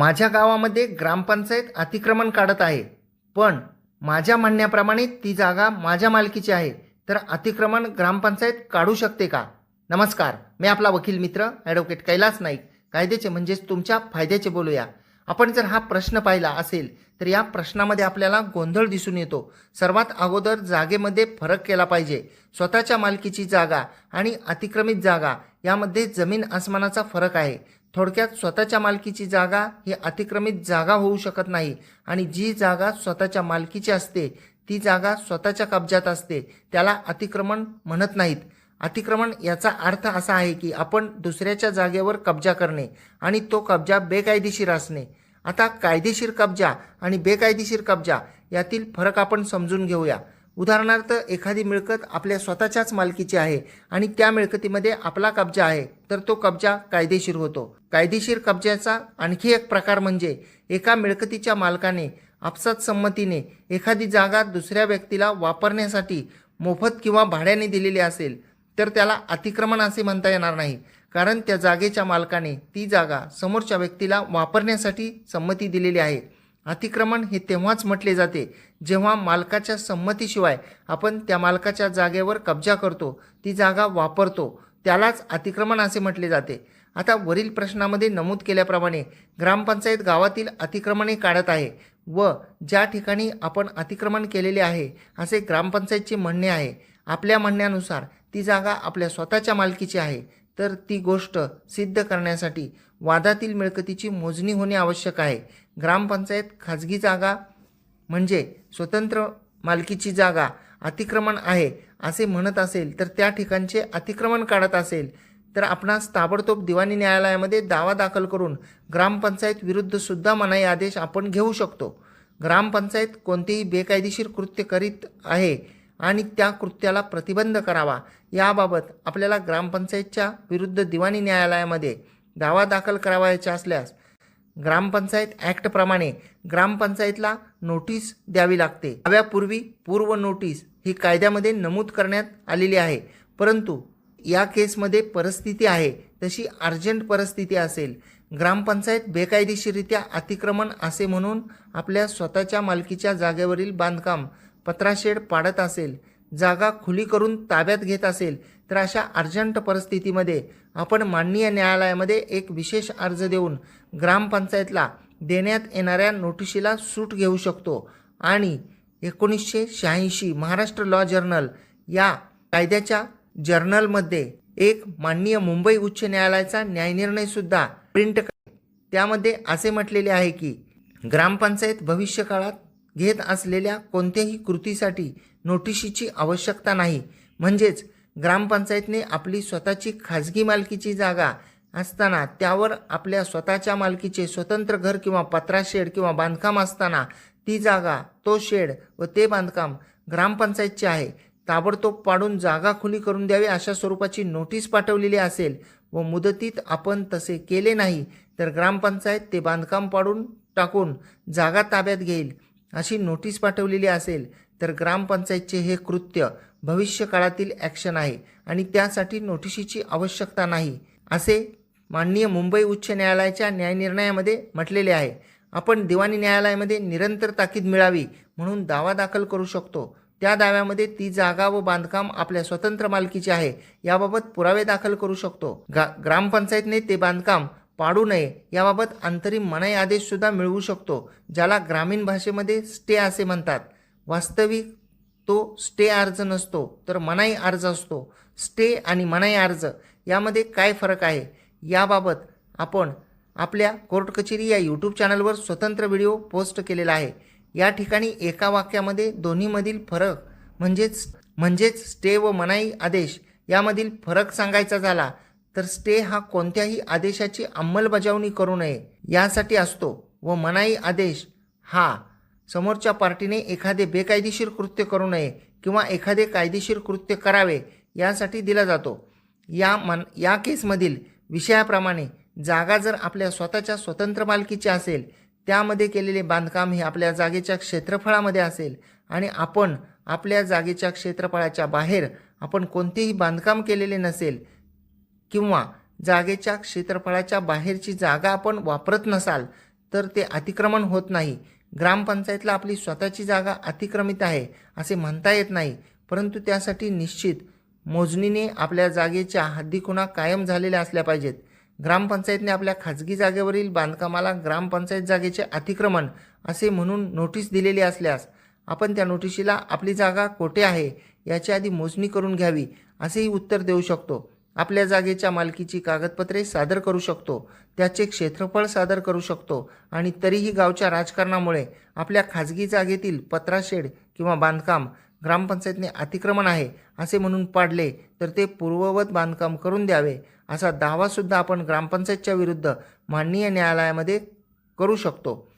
माझ्या गावामध्ये ग्रामपंचायत अतिक्रमण काढत आहे. पण माझ्या म्हणण्याप्रमाणे ती जागा माझ्या मालकीची आहे. तर अतिक्रमण ग्रामपंचायत काढू शकते का? नमस्कार मी आपला वकील मित्र ॲडव्होकेट कैलास नाईक. कायद्याचे म्हणजेच तुमच्या फायद्याचे बोलूया. आपण जर हा प्रश्न पाहिला असेल तर या प्रश्नामध्ये आपल्याला गोंधळ दिसून येतो. सर्वात अगोदर जागेमध्ये फरक केला पाहिजे. स्वतःच्या मालकीची जागा आणि अतिक्रमित जागा यामध्ये जमीन आसमानाचा फरक आहे. थोडक्यात स्वतःच्या मालकीची जागा ही अतिक्रमित जागा होऊ शकत नाही आणि जी जागा स्वतःच्या मालकीची असते ती जागा स्वतःच्या कब्जात असते. त्याला अतिक्रमण म्हणत नाहीत. अतिक्रमण याचा अर्थ असा आहे की आपण दुसऱ्याच्या जागेवर कब्जा करणे आणि तो कब्जा बेकायदेशीर असणे. आता कायदेशीर कब्जा आणि बेकायदेशीर कब्जा यातील फरक आपण समजून घेऊया. उदाहरणार्थ एखादी मिळकत आपल्या स्वतःच्याच मालकीची आहे आणि त्या मिळकतीमध्ये आपला कब्जा आहे तर तो कब्जा कायदेशीर होतो. कायदेशीर कब्जाचा आणखी एक प्रकार म्हणजे एका मिळकतीच्या मालकाने आपसात संमतीने एखादी जागा दुसऱ्या व्यक्तीला वापरण्यासाठी मोफत किंवा भाड्याने दिलेली असेल तर त्याला अतिक्रमण असे म्हणता येणार नाही. कारण त्या जागेच्या मालकाने ती जागा समोरच्या व्यक्तीला वापरण्यासाठी संमती दिलेली आहे. अतिक्रमण हे तेव्हाच म्हटले जाते जेव्हा मालकाच्या संमतीशिवाय आपण त्या मालकाच्या जागेवर कब्जा करतो ती जागा वापरतो. त्यालाच अतिक्रमण असे म्हटले जाते. आता वरील प्रश्नामध्ये नमूद केल्याप्रमाणे ग्रामपंचायत गावातील अतिक्रमणे काढत आहे व ज्या ठिकाणी आपण अतिक्रमण केलेले आहे असे ग्रामपंचायतचे म्हणणे आहे. आपल्या म्हणण्यानुसार ती जागा आपल्या स्वतःच्या मालकीची आहे. तर ती गोष्ट सिद्ध करण्यासाठी वादातील मिळकतीची मोजणी होणे आवश्यक आहे. ग्रामपंचायत खाजगी जागा म्हणजे स्वतंत्र मालकीची जागा अतिक्रमण आहे असे म्हणत असेल तर त्या ठिकाणचे अतिक्रमण काढत असेल तर आपणास ताबडतोब दिवाणी न्यायालयामध्ये दावा दाखल करून ग्रामपंचायत विरुद्धसुद्धा मनाई आदेश आपण घेऊ शकतो. ग्रामपंचायत कोणतेही बेकायदेशीर कृत्य करीत आहे आणि त्या कृत्याला प्रतिबंध करावा. याबाबत आपल्याला ग्रामपंचायतच्या विरुद्ध दिवाणी न्यायालयामध्ये दावा दाखल करावायचा असल्यास ग्रामपंचायत ॲक्टप्रमाणे ग्रामपंचायतला नोटीस द्यावी लागते. दाव्यापूर्वी पूर्व नोटीस ही कायद्यामध्ये नमूद करण्यात आलेली आहे. परंतु या केसमध्ये परिस्थिती आहे तशी अर्जंट परिस्थिती असेल. ग्रामपंचायत बेकायदेशीरित्या अतिक्रमण असे म्हणून आपल्या स्वतःच्या मालकीच्या जागेवरील बांधकाम पत्राशेड पाडत असेल जागा खुली करून ताब्यात घेत असेल तर अशा अर्जंट परिस्थितीमध्ये आपण माननीय न्यायालयामध्ये एक विशेष अर्ज देऊन ग्रामपंचायतला देण्यात येणाऱ्या नोटिशीला सूट घेऊ शकतो. आणि एकोणीसशे शहाऐंशी महाराष्ट्र लॉ जर्नल या कायद्याच्या जर्नलमध्ये एक माननीय मुंबई उच्च न्यायालयाचा न्यायनिर्णयसुद्धा प्रिंट त्यामध्ये असे म्हटलेले आहे की ग्रामपंचायत भविष्यकाळात घेत असलेल्या कोणत्याही कृतीसाठी नोटिशीची आवश्यकता नाही. म्हणजेच ग्रामपंचायतने आपली स्वतःची खाजगी मालकीची जागा असताना त्यावर आपल्या स्वतःच्या मालकीचे स्वतंत्र घर किंवा पत्रा शेड किंवा बांधकाम असताना ती जागा तो शेड व ते बांधकाम ग्रामपंचायतचे आहे. ताबडतोब पाडून जागा खुली करून द्यावी अशा स्वरूपाची नोटीस पाठवलेली असेल व मुदतीत आपण तसे केले नाही तर ग्रामपंचायत ते बांधकाम पाडून टाकून जागा ताब्यात घेईल. अशी नोटीस पाठवलेली असेल तर ग्रामपंचायतचे हे कृत्य भविष्य काळातील ॲक्शन आहे आणि त्यासाठी नोटिशीची आवश्यकता नाही असे माननीय मुंबई उच्च न्यायालयाच्या न्यायनिर्णयामध्ये म्हटलेले आहे. आपण दिवाणी न्यायालयामध्ये निरंतर ताकीद मिळावी म्हणून दावा दाखल करू शकतो. त्या दाव्यामध्ये ती जागा व बांधकाम आपल्या स्वतंत्र मालकीची आहे. याबाबत पुरावे दाखल करू शकतो. गा ग्रामपंचायतने ते बांधकाम पाडू नये. याबाबत अंतरिम मनाई आदेशसुद्धा मिळवू शकतो ज्याला ग्रामीण भाषेमध्ये स्टे असे म्हणतात. वास्तविक तो स्टे अर्ज नसतो तर मनाई अर्ज असतो. स्टे आणि मनाई अर्ज यामध्ये काय फरक आहे? याबाबत आपण आपल्या कोर्ट कचेरी या यूट्यूब चॅनलवर स्वतंत्र व्हिडिओ पोस्ट केलेला आहे. या ठिकाणी एका वाक्यामध्ये दोन्हीमधील फरक म्हणजेच म्हणजेच स्टे व मनाई आदेश यामधील फरक सांगायचा झाला. तर स्टे हा कोणत्याही आदेशाची अंमलबजावणी करू नये यासाठी असतो व मनाई आदेश हा समोरच्या पार्टीने एखादे बेकायदेशीर कृत्य करू नये किंवा एखादे कायदेशीर कृत्य करावे यासाठी दिला जातो. या मन या केसमधील विषयाप्रमाणे जागा जर आपल्या स्वतःच्या स्वतंत्र मालकीची असेल त्यामध्ये केलेले बांधकाम हे आपल्या जागेच्या क्षेत्रफळामध्ये असेल आणि आपण आपल्या जागेच्या क्षेत्रफळाच्या बाहेर आपण कोणतेही बांधकाम केलेले नसेल किंवा जागेच्या क्षेत्रफळाच्या बाहेरची जागा आपण वापरत नसाल तर ते अतिक्रमण होत नाही. ग्रामपंचायतला आपली स्वतःची जागा अतिक्रमित आहे असे म्हणता येत नाही. परंतु त्यासाठी निश्चित मोजणीने आपल्या जागेच्या हद्दीखुणा कायम झालेल्या असल्या पाहिजेत. ग्रामपंचायतने आपल्या खाजगी जागेवरील बांधकामाला ग्रामपंचायत जागेचे अतिक्रमण असे म्हणून नोटीस दिलेली असल्यास आपण त्या नोटिशीला आपली जागा कोठे आहे याची आधी मोजणी करून घ्यावी असेही उत्तर देऊ शकतो. आपल्या जागेच्या मालकीची कागदपत्रे सादर करू शकतो त्याचे क्षेत्रफळ सादर करू शकतो आणि तरीही गावच्या राजकारणामुळे आपल्या खाजगी जागेतील पत्राशेड किंवा बांधकाम ग्रामपंचायतने अतिक्रमण आहे असे म्हणून पाडले तर ते पूर्ववत बांधकाम करून द्यावे असा दावासुद्धा आपण ग्रामपंचायतच्या विरुद्ध माननीय न्यायालयामध्ये करू शकतो.